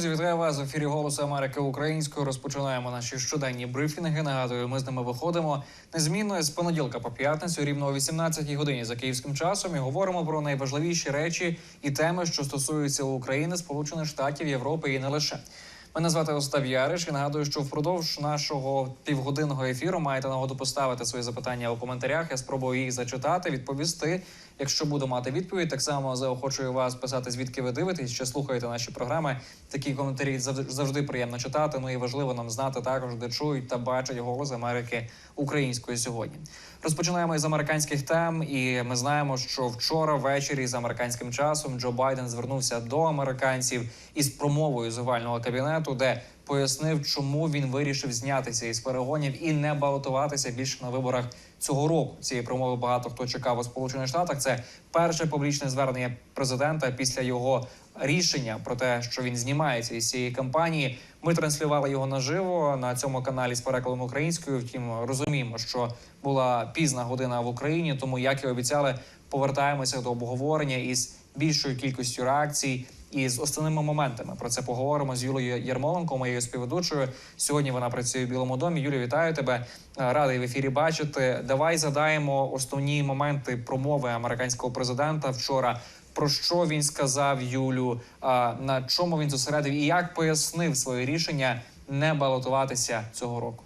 Друзі, вітаю вас в ефірі Голосу Америки українською. Розпочинаємо наші щоденні брифінги. Нагадую, ми з ними виходимо незмінно з понеділка по п'ятницю, рівно о 18-й годині за київським часом. І говоримо про найважливіші речі і теми, що стосуються України, Сполучених Штатів, Європи і не лише. Мене звати Остап Яриш і нагадую, що впродовж нашого півгодинного ефіру маєте нагоду поставити свої запитання у коментарях. Я спробую їх зачитати, відповісти. Якщо буду мати відповідь, так само заохочую вас писати, звідки ви дивитесь, чи слухаєте наші програми. Такі коментарі завжди, приємно читати. Ну і важливо нам знати також, де чують та бачать голос Америки українською сьогодні. Розпочинаємо із американських тем, і ми знаємо, що вчора ввечері з американським часом Джо Байден звернувся до американців із промовою з овального кабінету, де пояснив, чому він вирішив знятися із перегонів і не балотуватися більше на виборах цього року. Цієї промови багато хто чекав у Сполучених Штатах. Це перше публічне звернення президента після його рішення про те, що він знімається із цієї кампанії. Ми транслювали його наживо на цьому каналі з перекладом українською. Втім, розуміємо, що була пізна година в Україні, тому як і обіцяли, повертаємося до обговорення із більшою кількістю реакцій. І з основними моментами про це поговоримо з Юлією Ярмоленко, моєю співведучою. Сьогодні вона працює в Білому домі. Юлі, вітаю тебе. Е, Радий в ефірі бачити. Давай задаємо основні моменти промови американського президента вчора. Про що він сказав Юлю? На чому він зосередив і як пояснив своє рішення не балотуватися цього року?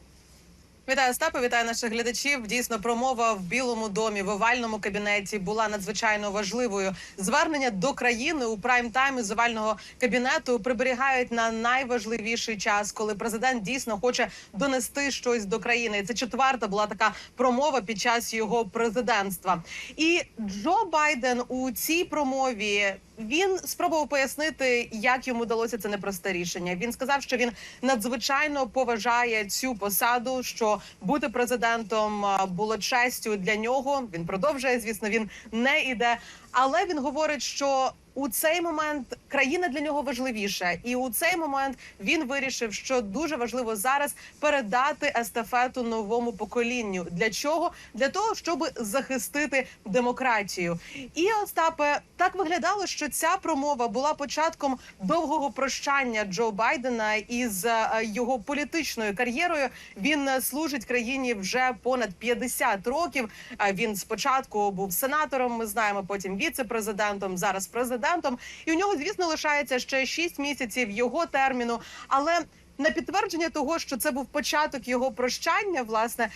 Вітаю Остапе, вітаю наших глядачів. Дійсно, промова в Білому домі в овальному кабінеті була надзвичайно важливою. Звернення до країни у прайм-таймі з овального кабінету приберігають на найважливіший час, коли президент дійсно хоче донести щось до країни. Це четверта була така промова під час його президентства. І Джо Байден у цій промові. Він спробував пояснити, як йому вдалося це непросте рішення. Він сказав, що він надзвичайно поважає цю посаду, що бути президентом було честю для нього. Він продовжує, звісно, він не іде. Але він говорить, що у цей момент країна для нього важливіша, і у цей момент він вирішив, що дуже важливо зараз передати естафету новому поколінню. Для чого? Для того, щоб захистити демократію. І Остапе так виглядало, що ця промова була початком довгого прощання Джо Байдена із е, його політичною кар'єрою. Він е, служить країні вже понад 50 років. Е, Він спочатку був сенатором. Ми знаємо, потім віце-президентом, зараз президентом. І у нього, звісно, лишається ще 6 місяців його терміну. Але на підтвердження того, що це був початок його прощання, власне.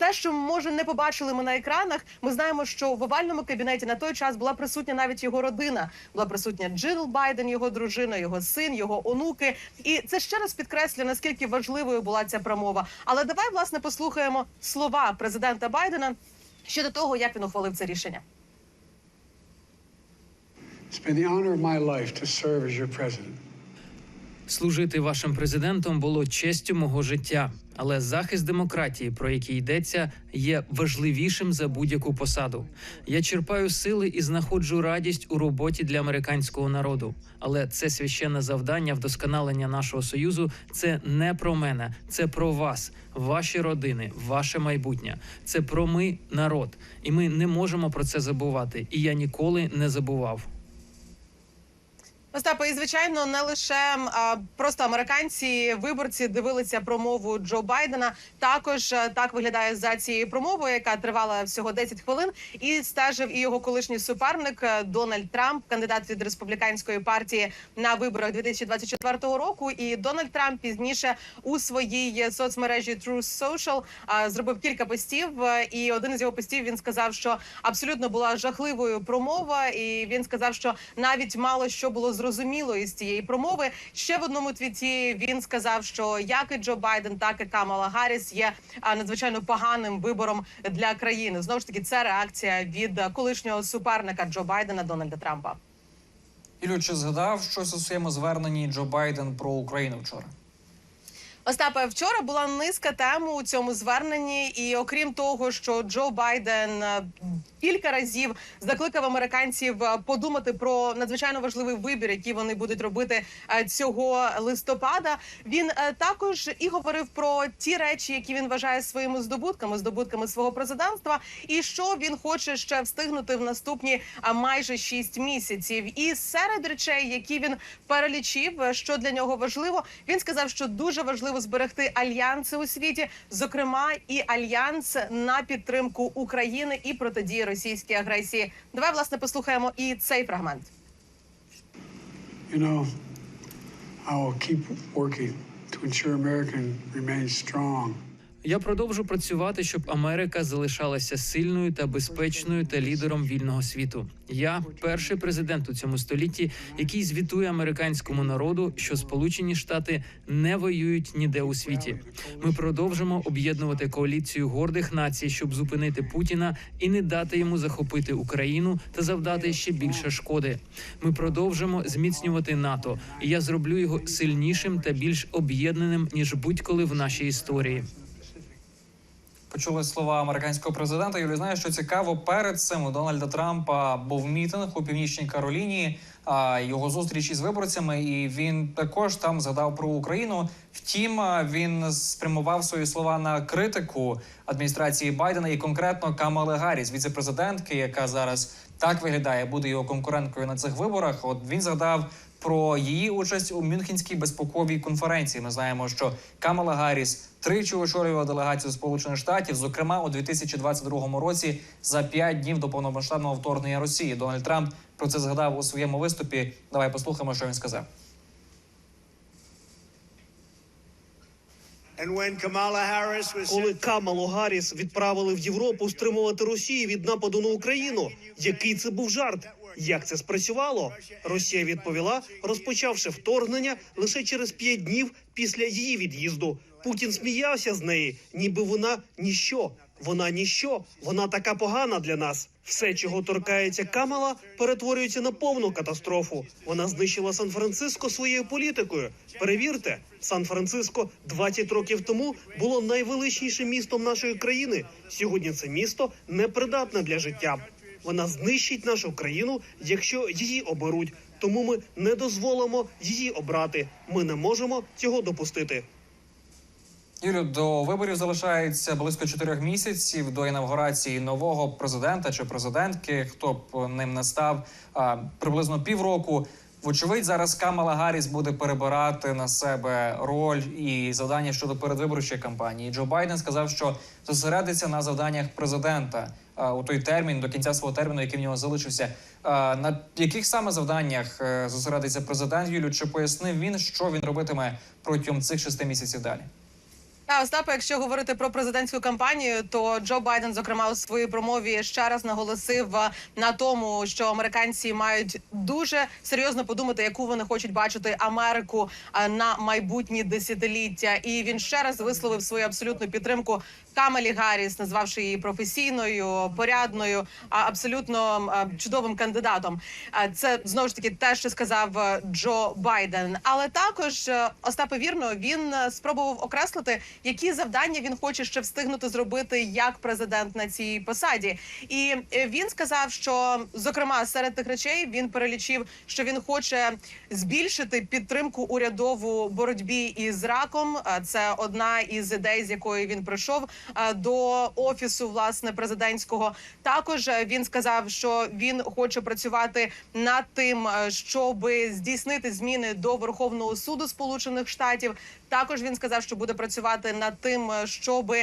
Те, що може не побачили ми на екранах, ми знаємо, що в овальному кабінеті на той час була присутня навіть його родина. Була присутня Джил Байден, його дружина, його син, його онуки. І це ще раз підкреслює наскільки важливою була ця промова. Але давай власне послухаємо слова президента Байдена щодо того, як він ухвалив це рішення. It's been. Служити вашим президентом було честю мого життя, але захист демократії, про який йдеться, є важливішим за будь-яку посаду. Я черпаю сили і знаходжу радість у роботі для американського народу. Але це священне завдання вдосконалення нашого союзу. Це не про мене, це про вас, ваші родини, ваше майбутнє. Це про ми, народ, і ми не можемо про це забувати. І я ніколи не забував. Остапе, і звичайно, не лише а, просто американці, виборці дивилися промову Джо Байдена. Також а, так виглядає за цією промовою, яка тривала всього 10 хвилин. І стежив і його колишній суперник е, Дональд Трамп, кандидат від республіканської партії на виборах 2024 року. І Дональд Трамп пізніше у своїй соцмережі Truth Social а, зробив кілька постів. е, І один із його постів він сказав, що абсолютно була жахливою промова, і він сказав, що навіть мало що було зрозуміло із цієї промови. Ще в одному твіті він сказав, що як і Джо Байден, так і Камала Гарріс є надзвичайно поганим вибором для країни. Знову ж таки, це реакція від колишнього суперника Джо Байдена Дональда Трампа. Ілю, чи згадав щось у своєму зверненні Джо Байден про Україну вчора? Остапе, вчора була низка тем у цьому зверненні, і окрім того, що Джо Байден е, кілька разів закликав американців е, подумати про надзвичайно важливий вибір, який вони будуть робити е, цього листопада. Він також і говорив про ті речі, які він вважає своїми здобутками, здобутками свого президентства, і що він хоче ще встигнути в наступні майже шість місяців. І серед речей, які він перелічив, що для нього важливо, він сказав, що дуже важливо зберегти альянси у світі, зокрема і альянс на підтримку України і протидії російській агресії. Давай власне послухаємо і цей фрагмент. You know, I will keep working to ensure America remains strong. Я продовжу працювати, щоб Америка залишалася сильною та безпечною та лідером вільного світу. Я перший президент у цьому столітті, який звітує американському народу, що Сполучені Штати не воюють ніде у світі. Ми продовжимо об'єднувати коаліцію гордих націй, щоб зупинити Путіна і не дати йому захопити Україну та завдати ще більше шкоди. Ми продовжимо зміцнювати НАТО, і я зроблю його сильнішим та більш об'єднаним ніж будь-коли в нашій історії. Почули слова американського президента. Юлі знає, що цікаво перед цим у Дональда Трампа був мітинг у північній Кароліні. А його зустріч із виборцями, і він також там згадав про Україну. Втім, він спрямував свої слова на критику адміністрації Байдена і конкретно Камали Гарріс, віцепрезидентки, яка зараз так виглядає, буде його конкуренткою на цих виборах. От він згадав про її участь у Мюнхенській безпековій конференції. Ми знаємо, що Камала Гарріс тричі очолювала делегацію Сполучених Штатів, зокрема у 2022 році, за п'ять днів до повномасштабного вторгнення Росії. Дональд Трамп про це згадав у своєму виступі. Давай послухаємо, що він сказав. Коли Камалу Гарріс відправили в Європу стримувати Росію від нападу на Україну, який це був жарт? Як це спрацювало? Росія відповіла, розпочавши вторгнення лише через п'ять днів після її від'їзду. Путін сміявся з неї, ніби вона ніщо. Вона ніщо. Вона така погана для нас. Все, чого торкається Камала, перетворюється на повну катастрофу. Вона знищила Сан-Франциско своєю політикою. Перевірте, Сан-Франциско 20 років тому було найвеличнішим містом нашої країни. Сьогодні це місто непридатне для життя. Вона знищить нашу країну, якщо її оберуть. Тому ми не дозволимо її обрати. Ми не можемо цього допустити. Юлю, до виборів залишається близько чотирьох місяців до інавгурації нового президента чи президентки. Хто б ним не став приблизно півроку. Вочевидь, зараз Камала Гарріс буде перебирати на себе роль і завдання щодо передвиборчої кампанії. Джо Байден сказав, що зосередиться на завданнях президента а, у той термін до кінця свого терміну, який в нього залишився. А, на яких саме завданнях е, зосередиться президент Юлю? Чи пояснив він, що він робитиме протягом цих шести місяців далі? Та Остапе, якщо говорити про президентську кампанію, то Джо Байден, зокрема, у своїй промові ще раз наголосив е, на тому, що американці мають дуже серйозно подумати, яку вони хочуть бачити Америку е, на майбутні десятиліття. І він ще раз висловив свою абсолютну підтримку Камалі Гарріс, назвавши її професійною, порядною, а абсолютно е, чудовим кандидатом. Це знову ж таки те, що сказав Джо Байден. Але також Остапе вірно він спробував окреслити, які завдання він хоче ще встигнути зробити як президент на цій посаді. І е, він сказав, що зокрема серед тих речей він перелічив, що він хоче збільшити підтримку урядову боротьбі із раком. Е, Це одна із ідей, з якої він прийшов е, до офісу власне президентського. Також він сказав, що він хоче працювати над тим, щоб здійснити зміни до Верховного суду Сполучених Штатів. Також він сказав, що буде працювати над тим, е, щоб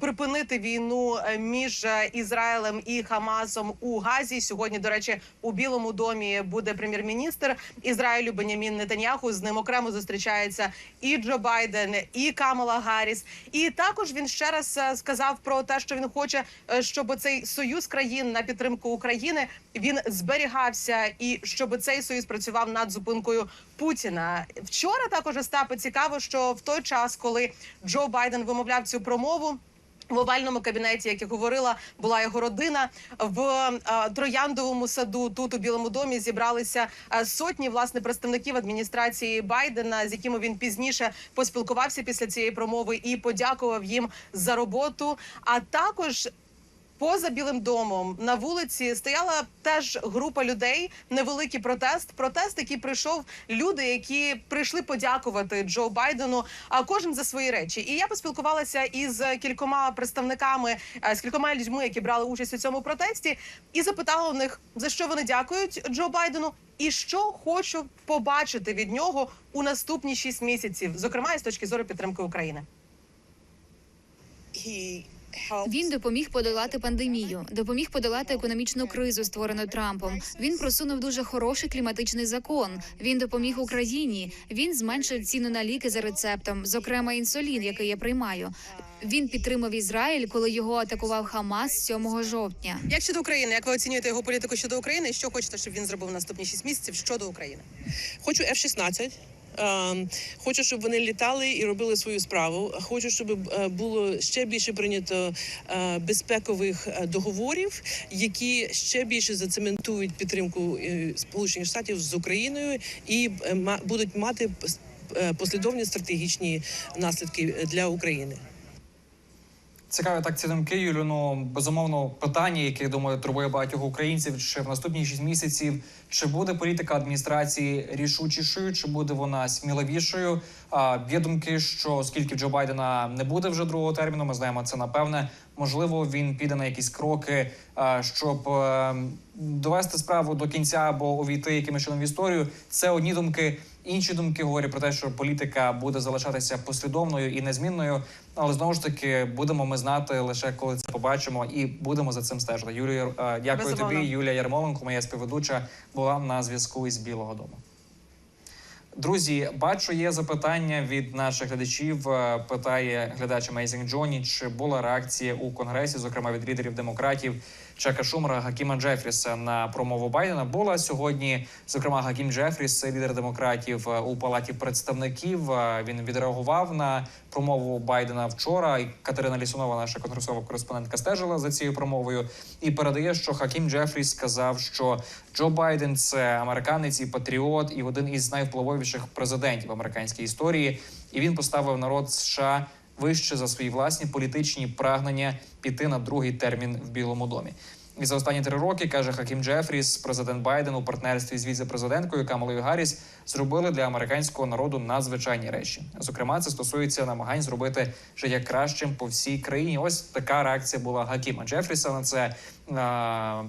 припинити війну е, між е, Ізраїлем і Хамасом у Газі. Сьогодні, до речі, у Білому домі буде прем'єр-міністр Ізраїлю Бенямін Нетаньяху. З ним окремо зустрічається і Джо Байден, і Камала Гарріс. І також він ще раз е, сказав про те, що він хоче, е, щоб цей союз країн на підтримку України він зберігався, і щоб цей союз працював над зупинкою Путіна. Вчора також Остапе цікаво, що в той час, коли Джо Байден вимовляв цю промову. В овальному кабінеті, як я говорила, була його родина. В е, трояндовому саду тут у Білому домі зібралися е, сотні власне представників адміністрації Байдена, з якими він пізніше поспілкувався після цієї промови і подякував їм за роботу. А також Поза білим домом на вулиці стояла теж група людей. Невеликий протест. Протест, який прийшов люди, які прийшли подякувати Джо Байдену. А кожен за свої речі. І я поспілкувалася із кількома представниками, е, з кількома людьми, які брали участь у цьому протесті, і запитала у них за що вони дякують Джо Байдену, і що хочу побачити від нього у наступні шість місяців, зокрема і з точки зору підтримки України. Він допоміг подолати пандемію, допоміг подолати економічну кризу, створену Трампом. Він просунув дуже хороший кліматичний закон. Він допоміг Україні. Він зменшив ціну на ліки за рецептом, зокрема інсулін, який я приймаю. Він підтримав Ізраїль, коли його атакував Хамас 7 жовтня. Як щодо України, як ви оцінюєте його політику щодо України? Що хочете, щоб він зробив наступні шість місяців щодо України? Хочу F-16. Хочу, щоб вони літали і робили свою справу. Хочу, щоб е, було ще більше прийнято е, безпекових е, договорів, які ще більше зацементують підтримку Сполучених Штатів з Україною і будуть мати послідовні стратегічні наслідки для України. Цікаві так ці думки, Юлю. Ну безумовно, питання, яке думаю, турбує багатьох українців, чи в наступні шість місяців чи буде політика адміністрації рішучішою, чи буде вона сміливішою? А є думки, що оскільки Джо Байдена не буде вже другого терміну, ми знаємо це напевне. Можливо, він піде на якісь кроки, щоб е, довести справу до кінця або увійти якимось чином в історію. Це одні думки. Інші думки говорять про те, що політика буде залишатися послідовною і незмінною. Але знову ж таки будемо ми знати лише коли це побачимо, і будемо за цим стежити. Юлія, е, дякую Безумовно. тобі. Юлія Ярмоленко, моя співведуча, була на зв'язку із Білого Дому. Друзі, бачу, є запитання від наших глядачів. Е, Питає глядач Amazing Johnny, чи була реакція у конгресі, зокрема від лідерів демократів Чака Шумера, Гакіма Джефріса на промову Байдена. Була сьогодні, зокрема, Гакім Джефріс, лідер демократів е, у палаті представників. Е, Він відреагував на промову Байдена вчора. Катерина Лісунова, наша конгресова кореспондентка, стежила за цією промовою і передає, що Хакім Джефріс сказав, що Джо Байден це американець і патріот, і один із найвпливовіших президентів американської історії. І він поставив народ США вище за свої власні політичні прагнення піти на другий термін в Білому домі. І за останні три роки каже Хакім Джефріс, президент Байден у партнерстві з віце-президенткою Камалою Гарріс зробили для американського народу надзвичайні речі. Зокрема, це стосується намагань зробити життя кращим по всій країні. Ось така реакція була Хакіма Джефріса на це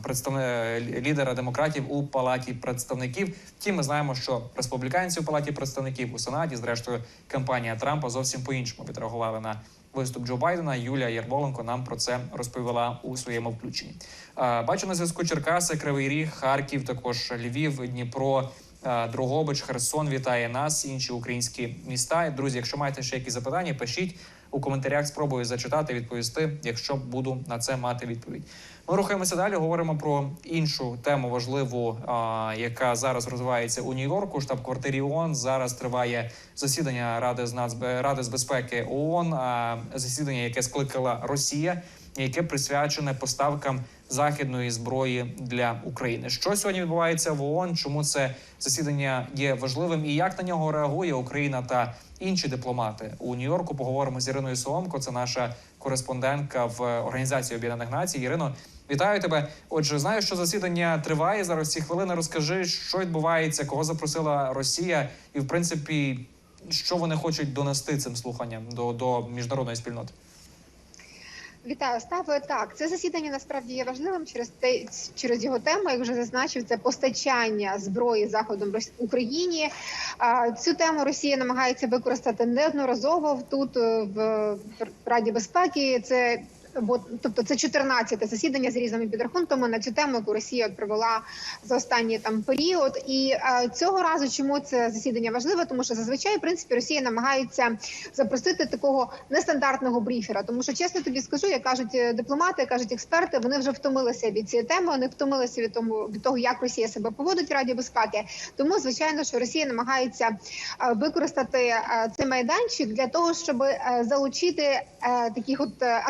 представник лідера демократів у палаті представників. Втім, ми знаємо, що республіканці у палаті представників у сенаті, зрештою, кампанія Трампа зовсім по іншому відреагували на виступ Джо Байдена. Юлія Ярмоленко нам про це розповіла у своєму включенні. Е, Бачу на зв'язку Черкаси, Кривий Ріг, Харків, також Львів, Дніпро. е, Дрогобич, Херсон вітає нас, інші українські міста. Друзі, якщо маєте ще якісь запитання, пишіть у коментарях. Спробую зачитати, відповісти, якщо буду на це мати відповідь. Ми рухаємося далі. Говоримо про іншу тему важливу, яка зараз розвивається у Нью-Йорку. Штаб-квартирі ООН. Зараз триває засідання Ради з нацбе... Ради з безпеки ООН. Засідання, яке скликала Росія, яке присвячене поставкам західної зброї для України. Що сьогодні відбувається в ООН? Чому це засідання є важливим і як на нього реагує Україна та інші дипломати у Нью-Йорку? Поговоримо з Іриною Соломко. Це наша кореспондентка в Організації Об'єднаних Націй. Ірино, вітаю тебе. Отже, знаю, що засідання триває зараз. Ці хвилини розкажи, що відбувається, кого запросила Росія, і в принципі, що вони хочуть донести цим слуханням до, до міжнародної спільноти. Вітаю, Стави. Так, це засідання насправді є важливим через те, через його тему, як вже зазначив, це постачання зброї заходом Україні. Цю тему Росія намагається використати неодноразово тут е, в Раді безпеки. Це бо тобто це 14 засідання з різними підрахунками на цю тему, яку Росія провела за останній там період. І е, цього разу чому це засідання важливе? Тому що зазвичай в принципі Росія намагається запросити такого нестандартного брифера. Тому що чесно тобі скажу, як кажуть е, дипломати, кажуть експерти, вони вже втомилися від цієї теми. Вони втомилися від тому від того, як Росія себе поводить в Раді безпеки. Тому звичайно, що Росія намагається е, використати е, цей майданчик для того, щоб залучити таких от е,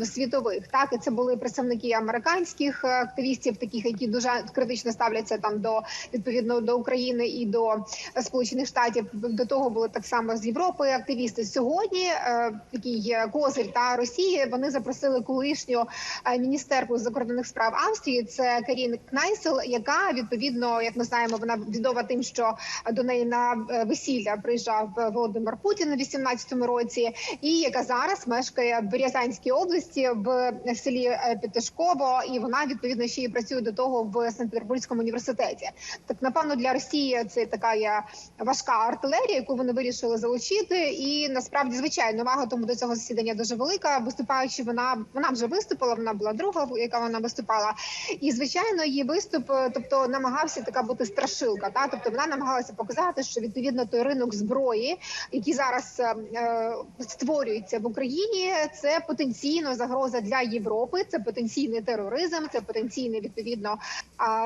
активістів світових. Так і це були представники американських е, активістів, таких які дуже критично ставляться там до відповідно до України і до е, Сполучених Штатів. До того були так само з Європи активісти. Сьогодні е, такий козир та Росії вони запросили колишню е, міністерку закордонних справ Австрії. Це Карін Кнайсел, яка відповідно, як ми знаємо, вона відома тим, що до неї на весілля приїжджав Володимир Путін у 18-му році, і яка зараз мешкає в Рязанській області в селі е, Петушково, і вона відповідно ще й працює до того в Санкт-Петербурзькому університеті. Так напевно для Росії це така є важка артилерія, яку вони вирішили залучити. І насправді звичайно увага тому до цього засідання дуже велика. Виступаючи, вона вона вже виступила. Вона була друга, яка вона виступала. І звичайно, її виступ, е, тобто намагався така бути страшилка. Та тобто вона намагалася показати, що відповідно той ринок зброї, який зараз е, е, створюється в Україні, це потенційно загроза для Європи. Це потенційний тероризм, це потенційний відповідно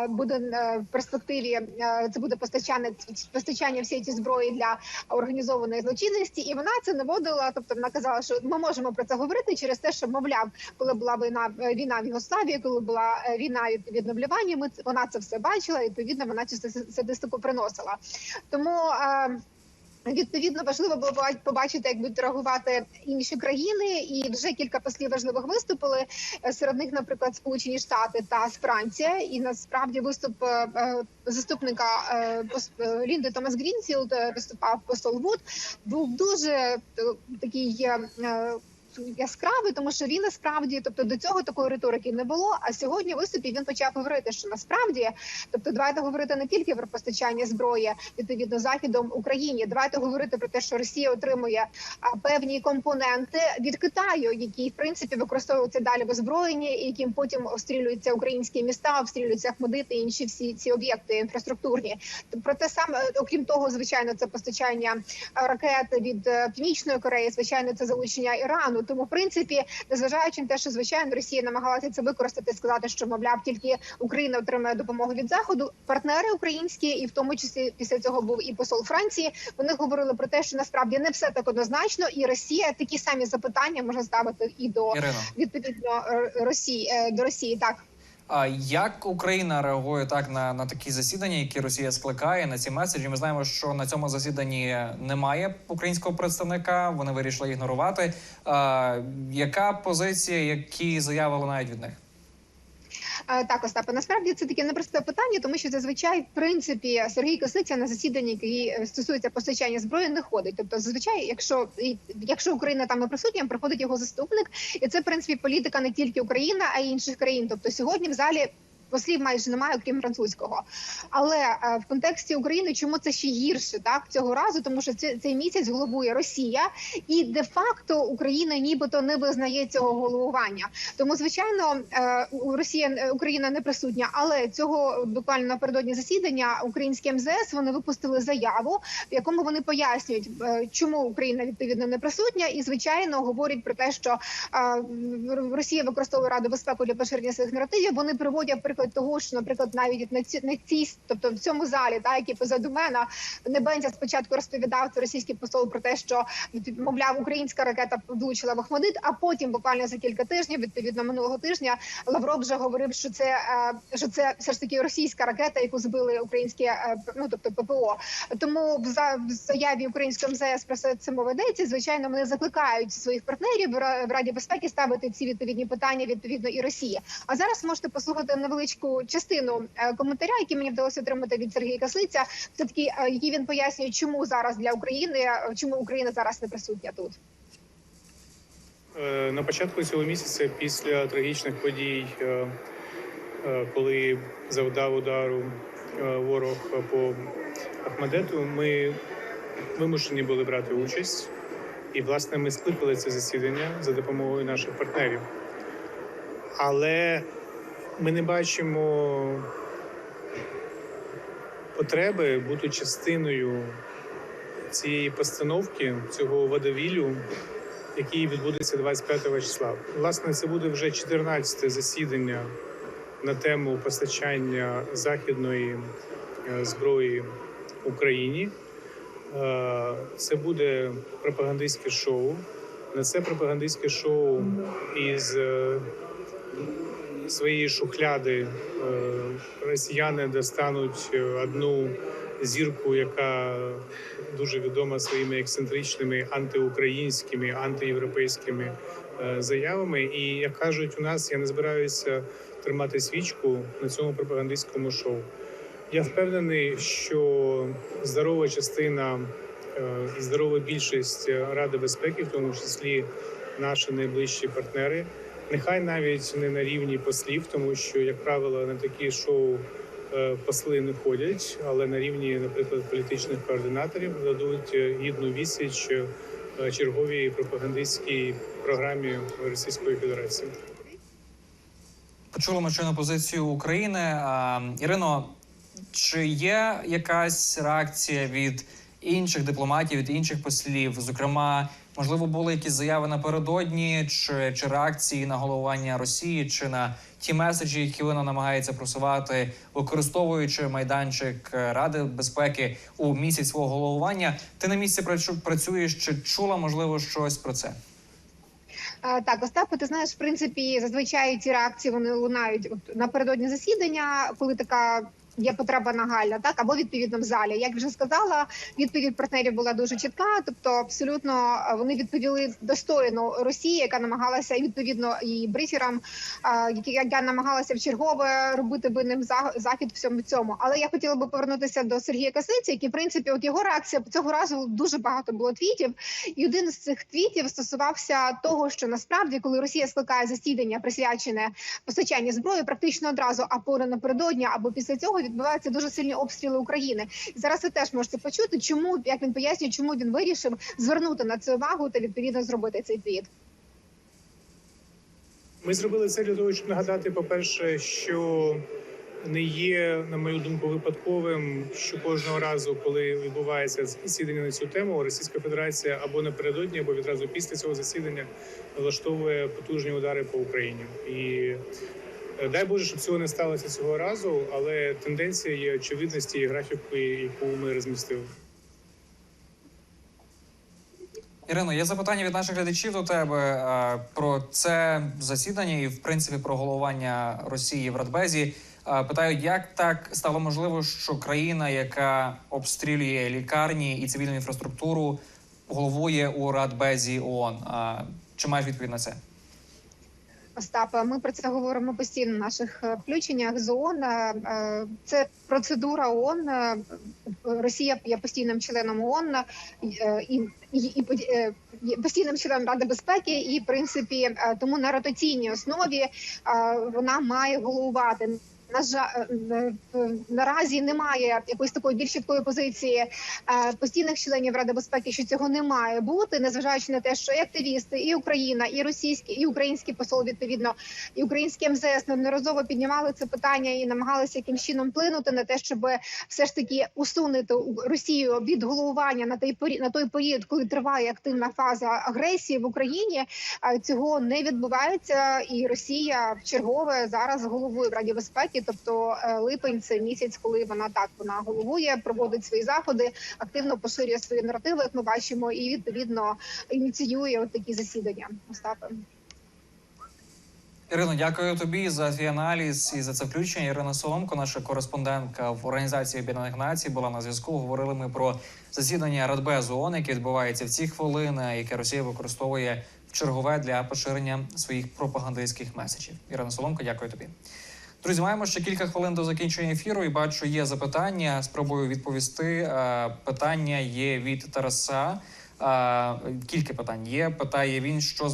буде е, в перспективі. е, Це буде постачання постачання всієї цієї зброї для організованої злочинності, і вона це наводила. Тобто вона казала, що ми можемо про це говорити через те, що мовляв, коли була війна е, війна в Югославії, коли була війна від відновлювання, ми вона це все бачила. і, Відповідно, вона цю ста- статистику приносила. Тому. Відповідно, важливо було побачити, як будуть реагувати інші країни, і вже кілька послів важливих виступили. Е, Серед них, наприклад, Сполучені Штати та Франція. І насправді виступ е, е, заступника Лінди Томас Грінфілд виступав посол Вуд. Був дуже такий. Е, е, Яскравий, тому що він насправді, тобто до цього такої риторики не було. А сьогодні в виступі він почав говорити, що насправді, тобто, давайте говорити не тільки про постачання зброї відповідно західом Україні. Давайте говорити про те, що Росія отримує певні компоненти від Китаю, які в принципі використовуються далі в озброєнні, і яким потім обстрілюються українські міста, обстрілюються Ахмедити і інші всі ці об'єкти інфраструктурні. Про те саме, окрім того, звичайно, це постачання ракет від е, північної Кореї. Звичайно, це залучення Ірану. Тому, в принципі, незважаючи на те, що звичайно Росія намагалася це використати, сказати, що мовляв тільки Україна отримує допомогу від заходу. Партнери українські, і в тому числі після цього був і посол Франції. Вони говорили про те, що насправді не все так однозначно, і Росія такі самі запитання може ставити і до відповідно е, Росії е, до Росії. Так А як Україна реагує так на, на такі засідання, які Росія скликає на ці меседжі? Ми знаємо, що на цьому засіданні немає українського представника. Вони вирішили ігнорувати. А, яка позиція, які заяви лунають від них? Е, Так, Остапе, насправді це таке непросте питання, тому що зазвичай, в принципі, Сергій Косиця на засіданні, які стосуються стосується постачання зброї, не ходить. Тобто, зазвичай, якщо якщо Україна там не присутня, приходить його заступник, і це в принципі політика не тільки України, а й інших країн. Тобто, сьогодні в залі. Послів майже немає, окрім французького, але е, в контексті України чому це ще гірше так цього разу? Тому що це, цей місяць головує Росія, і де-факто Україна нібито не визнає цього головування. Тому, звичайно, е, Росія е, Україна не присутня, але цього буквально напередодні засідання українське МЗС вони випустили заяву, в якому вони пояснюють, е, чому Україна відповідно не присутня, і звичайно говорять про те, що е, Росія використовує Раду безпеки для поширення своїх наративів. Вони приводять приклад того, що, наприклад, навіть на ці на цій, тобто в цьому залі, та який позаду мене, Небенця спочатку розповідав це російський посол про те, що мовляв, українська ракета влучила в Ахмадит, а потім буквально за кілька тижнів, відповідно минулого тижня, Лавров вже говорив, що це е, що це все ж таки російська ракета, яку збили українські е, ну тобто ППО. Тому в за заяві українського МЗС про все це мова йдеться. Звичайно, вони закликають своїх партнерів в Раді безпеки ставити ці відповідні питання відповідно і Росії. А зараз можете послухати невеличку частину е, коментаря, який мені вдалося отримати від Сергія Каслиця. Це такий, е, який він пояснює, чому зараз для України, е, чому Україна зараз не присутня тут. На початку цього місяця, після трагічних подій, коли завдав удару ворог по Ахмадету, ми вимушені були брати участь. І, власне, ми скликали це засідання за допомогою наших партнерів. Але ми не бачимо потреби бути частиною цієї постановки, цього водовілю, який відбудеться 25 числа. Власне, це буде вже 14 засідання на тему постачання західної е, зброї Україні. Е, Це буде пропагандистське шоу. На це пропагандистське шоу із е, своєї шухляди е, росіяни достануть е, одну зірку, яка дуже відома своїми ексцентричними антиукраїнськими, антиєвропейськими е, заявами. І як кажуть, у нас я не збираюся тримати свічку на цьому пропагандистському шоу. Я впевнений, що здорова частина і здорова більшість Ради безпеки, в тому числі наші найближчі партнери, нехай навіть не на рівні послів, тому що, як правило, на такі шоу е, посли не ходять, але на рівні, наприклад, політичних координаторів дадуть е, гідну відсіч е, черговій пропагандистській програмі Російської Федерації. Почули ми щойно позицію України. Ірино, чи є якась реакція від інших дипломатів, від інших послів? Зокрема, можливо, були якісь заяви напередодні, чи, чи реакції на головування Росії, чи на ті меседжі, які вона намагається просувати, використовуючи майданчик Ради безпеки у місяць свого головування? Ти на місці працю- працюєш? Чи чула можливо щось про це? Е, Так, Остапе, ти знаєш, в принципі, зазвичай ці реакції вони лунають напередодні засідання, коли така. Є потреба нагальна, так або відповідно в залі. Як вже сказала, відповідь партнерів була дуже чітка. Тобто, абсолютно е, вони відповіли достойно Росії, яка намагалася і відповідно і бриферам, е, які яка намагалася в чергове робити винним за- захід всьому цьому. Але я хотіла би повернутися до Сергія Касиці, який в принципі, от його реакція цього разу дуже багато було твітів. І один з цих твітів стосувався того, що насправді, коли Росія скликає засідання, присвячене постачанню зброї, практично одразу або напередодні, або після цього відбуваються дуже сильні обстріли України. Зараз ви теж можете почути, чому як він пояснює, чому він вирішив звернути на це увагу та відповідно зробити цей твіт. Ми зробили це для того, щоб нагадати, по-перше, що не є, на мою думку, випадковим, що кожного разу, коли відбувається засідання на цю тему, Російська Федерація або напередодні, або відразу після цього засідання влаштовує потужні удари по Україні. І дай Боже, щоб цього не сталося цього разу, але тенденція є очевидна з тієї графіки, яку ми розмістили. Ірино, є запитання від наших глядачів до тебе е, про це засідання і, в принципі, про головування Росії в Радбезі. Е, Питають, як так стало можливо, що країна, яка обстрілює лікарні і цивільну інфраструктуру, головує у Радбезі ООН. Е, Чи маєш відповідь на це? Остапе, ми про це говоримо постійно в наших е, включеннях з. Е, Це процедура ООН. Е, Росія є постійним членом ООН і, і, і постійним членом Ради безпеки, і в принципі тому на ротаційній основі вона має головувати. На жаль, наразі немає якоїсь такої більш чіткої позиції е, постійних членів Ради безпеки, що цього не має бути, незважаючи на те, що і активісти, і Україна, і російські, і український посол відповідно, і українське МЗС неодноразово піднімали це питання і намагалися яким чином вплинути на те, щоб все ж таки усунути Росію від головування на той порі на той період, коли триває активна фаза агресії в Україні. Цього не відбувається, і Росія в чергове зараз головує в Раді безпеки. Тобто е, липень це місяць, коли вона так вона головує, проводить свої заходи, активно поширює свої наративи, як ми бачимо, і відповідно ініціює такі засідання. Остапе. Ірино, дякую тобі за твій аналіз і за це включення. Ірина Соломко, наша кореспондентка в Організації Об'єднаних Націй, була на зв'язку. Говорили ми про засідання Радбезу ООН, яке відбувається в ці хвилини, яке Росія використовує в чергове для поширення своїх пропагандистських меседжів. Ірина Соломко, дякую тобі. Друзі, маємо ще кілька хвилин до закінчення ефіру. І бачу, є запитання. Спробую відповісти. Е, Питання є від Тараса. Е, Кілька питань є. Питає він, що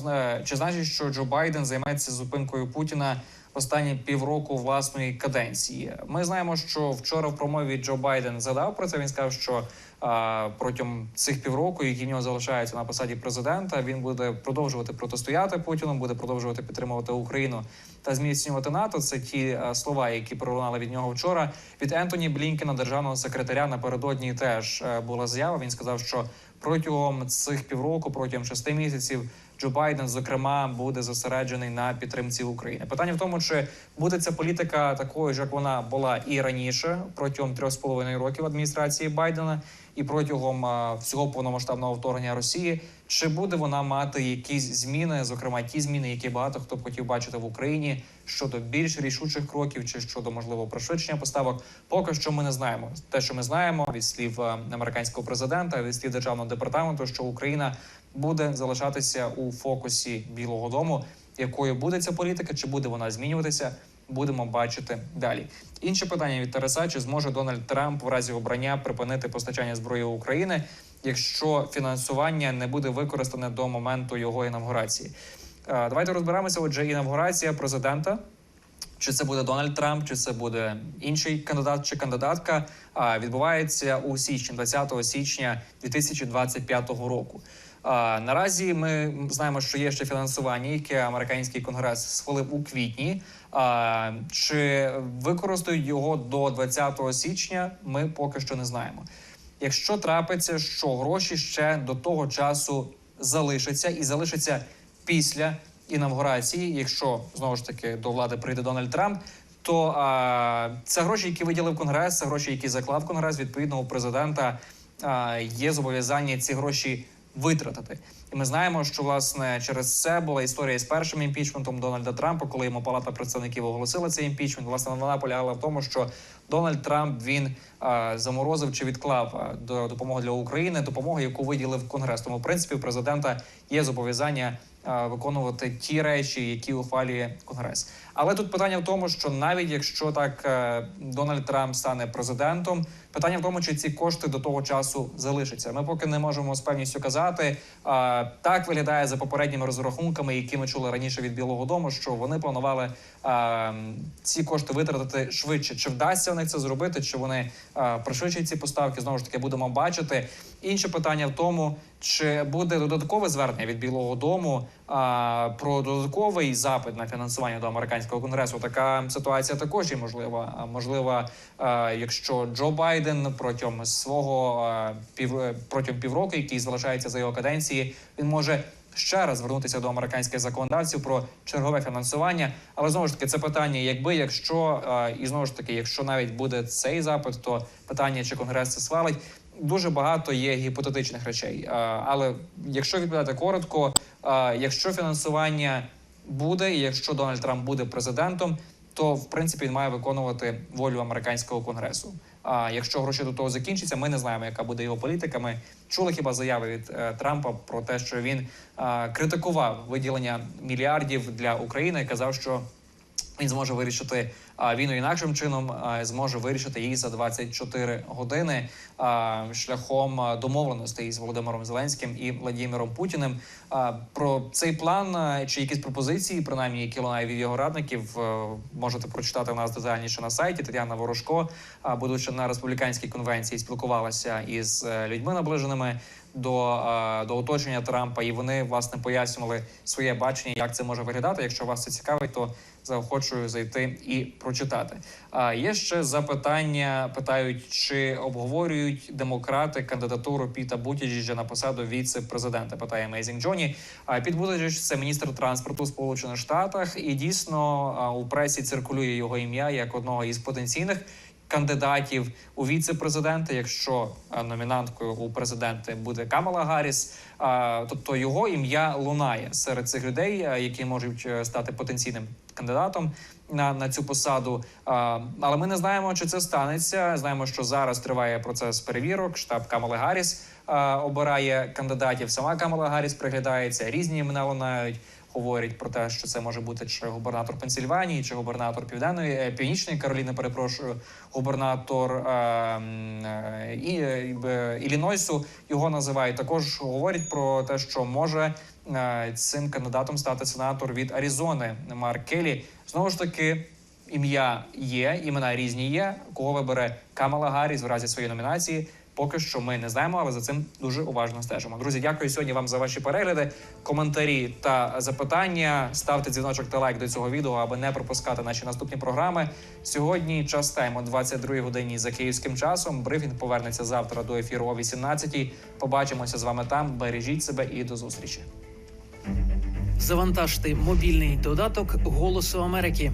чи значить, що Джо Байден займеться зупинкою Путіна останні півроку власної каденції. Ми знаємо, що вчора в промові Джо Байден задав про це. Він сказав, що е, протягом цих півроку, які в нього залишаються на посаді президента, він буде продовжувати протистояти Путіну, буде продовжувати підтримувати Україну та зміцнювати НАТО. Це ті е, слова, які пролунали від нього вчора. Від Ентоні Блінкена, державного секретаря, напередодні теж е, була заява. Він сказав, що протягом цих півроку, протягом шести місяців, Джо Байден, зокрема, буде зосереджений на підтримці України. Питання в тому, чи буде ця політика такою ж, як вона була і раніше, протягом трьох з половиною років адміністрації Байдена, і протягом всього повномасштабного вторгнення Росії, чи буде вона мати якісь зміни, зокрема ті зміни, які багато хто б хотів бачити в Україні щодо більш рішучих кроків, чи щодо можливо пришвидшення поставок, поки що ми не знаємо. Те, що ми знаємо від слів е, американського президента, від слів державного департаменту, що Україна буде залишатися у фокусі Білого Дому. Якою буде ця політика, чи буде вона змінюватися? Будемо бачити далі. Інше питання від Тараса: чи зможе Дональд Трамп в разі обрання припинити постачання зброї України, якщо фінансування не буде використане до моменту його інавгурації? Е, Давайте розберемося. Отже, інавгурація президента. Чи це буде Дональд Трамп, чи це буде інший кандидат чи кандидатка? Відбувається у січні, 20 січня 2025 року. Наразі ми знаємо, що є ще фінансування, яке американський конгрес схвалив у квітні. А, Чи використають його до 20 січня? Ми поки що не знаємо. Якщо трапиться, що гроші ще до того часу залишаться і залишаться після інавгурації, якщо знову ж таки до влади прийде Дональд Трамп, то а, це гроші, які виділив Конгрес, це гроші, які заклав Конгрес. Відповідно, у президента а, є зобов'язання ці гроші витратити. І ми знаємо, що власне через це була історія з першим імпічментом Дональда Трампа, коли йому Палата представників оголосила цей імпічмент. Власне, вона полягала в тому, що Дональд Трамп він а, заморозив чи відклав а, до допомоги для України допомогу, яку виділив Конгрес. Тому в принципі у президента є зобов'язання виконувати ті речі, які ухвалює Конгрес. Але тут питання в тому, що навіть якщо так е, Дональд Трамп стане президентом, питання в тому, чи ці кошти до того часу залишаться. Ми поки не можемо з певністю казати. Так виглядає за попередніми розрахунками, які ми чули раніше від Білого Дому, що вони планували ці кошти витратити швидше. Чи вдасться в них це зробити? Чи вони пришвидшать ці поставки? Знову ж таки будемо бачити. Інше питання в тому, чи буде додаткове звернення від Білого Дому а, про додатковий запит на фінансування до американського конгресу. Така ситуація також є можлива. Можливо, якщо Джо Байден протягом свого пів протягом півроку, який залишається за його каденції, він може. Ще раз звернутися до американських законодавців про чергове фінансування, але знову ж таки це питання, якби якщо і знову ж таки, якщо навіть буде цей запит, то питання, чи конгрес це схвалить, дуже багато є гіпотетичних речей. Але якщо відповідати коротко, якщо фінансування буде, і якщо Дональд Трамп буде президентом, то в принципі він має виконувати волю американського конгресу. А якщо гроші до того закінчаться, ми не знаємо, яка буде його політика. Ми чули хіба заяви від е, Трампа про те, що він е, критикував виділення мільярдів для України, і казав, що він зможе вирішити війну інакшим чином, зможе вирішити її за 24 години шляхом домовленостей з Володимиром Зеленським і Владимиром Путіним. Про цей план чи якісь пропозиції, принаймні, які лунають від його радників, можете прочитати в нас детальніше на сайті. Тетяна Ворожко, будучи на республіканській конвенції, спілкувалася із е, людьми наближеними до, е, до оточення Трампа, і вони власне пояснювали своє бачення, як це може виглядати. Якщо вас це цікавить, то заохочую зайти і прочитати. А є ще запитання: питають, чи обговорюють демократи кандидатуру Піта Бутіджіджа на посаду віце-президента? Питає Мейзінг Джоні. Піт Бутіджідж – це міністр транспорту Сполучених Штатах, і дійсно у пресі циркулює його ім'я як одного із потенційних. Кандидатів у віце-президенти, якщо а, номінанткою у президенти буде Камала Гарріс, тобто його ім'я лунає серед цих людей, які можуть е, стати потенційним кандидатом на, на цю посаду. Але ми не знаємо, чи це станеться. Знаємо, що зараз триває процес перевірок. Штаб Камали Гарріс обирає кандидатів. Сама Камала Гарріс приглядається, різні імена лунають. Говорять про те, що це може бути чи губернатор Пенсільванії, чи губернатор Південної е, Північної Кароліни, перепрошую, губернатор е, е, і, Іллінойсу його називають. Також говорять про те, що може цим кандидатом стати сенатор від Аризони Марк Келлі. Знову ж таки, ім'я є, імена різні є. Кого вибере Камала Гарріс в разі своєї номінації? Поки що ми не знаємо, але за цим дуже уважно стежимо. Друзі, дякую сьогодні вам за ваші перегляди, коментарі та запитання. Ставте дзвіночок та лайк до цього відео, аби не пропускати наші наступні програми. Сьогодні час тайм о 22 годині за київським часом. Брифінг повернеться завтра до ефіру о 18 Побачимося з вами там. Бережіть себе і до зустрічі. Завантажте мобільний додаток Голосу Америки.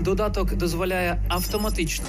Додаток дозволяє автоматично